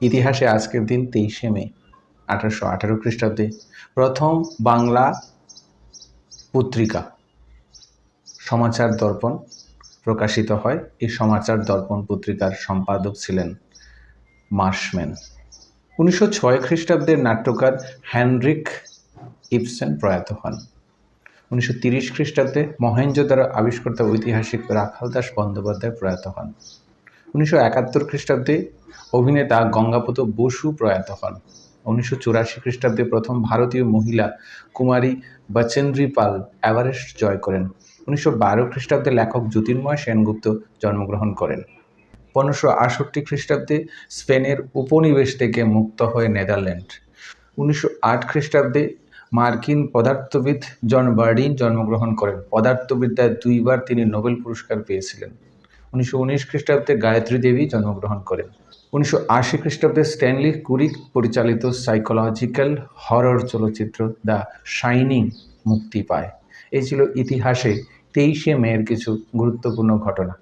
ইতিহাসে আজকের দিন তেইশে মে, আঠারোশো আঠারো খ্রিস্টাব্দে প্রথম বাংলা পত্রিকা সমাচার দর্পণ প্রকাশিত হয়। এই সমাচার দর্পণ পত্রিকার সম্পাদক ছিলেন মার্শম্যান। উনিশশো ছয় খ্রিস্টাব্দের নাট্যকার হ্যানরিক ইপসেন প্রয়াত হন। উনিশশো তিরিশ খ্রিস্টাব্দে মহেঞ্জো দ্বারা আবিষ্কৃত ঐতিহাসিক রাখাল দাস বন্দ্যোপাধ্যায় প্রয়াত হন। উনিশশো একাত্তর খ্রিস্টাব্দে অভিনেতা গঙ্গাপত বসু প্রয়াত হন। উনিশশো চুরাশি খ্রিস্টাব্দে প্রথম ভারতীয় মহিলা কুমারী বচেন্দ্রী পাল এভারেস্ট জয় করেন। উনিশশো বারো খ্রিস্টাব্দে লেখক জ্যোতির্ময় সেনগুপ্ত জন্মগ্রহণ করেন। পনেরোশো আটষট্টি খ্রিস্টাব্দে স্পেনের উপনিবেশ থেকে মুক্ত হয়ে নেদারল্যান্ড। উনিশশো আট খ্রিস্টাব্দে মার্কিন পদার্থবিদ জন বার্ডিন জন্মগ্রহণ করেন। পদার্থবিদ্যায় দুইবার তিনি নোবেল পুরস্কার পেয়েছিলেন। উনিশশো উনিশ খ্রিস্টাব্দে গায়ত্রী দেবী জন্মগ্রহণ করেন। উনিশশো আশি খ্রিস্টাব্দে স্ট্যানলি কুরিক পরিচালিত সাইকোলজিক্যাল হরর চলচ্চিত্র দ্য শাইনিং মুক্তি পায়। এই ছিল ইতিহাসে তেইশে মেয়ের কিছু গুরুত্বপূর্ণ ঘটনা।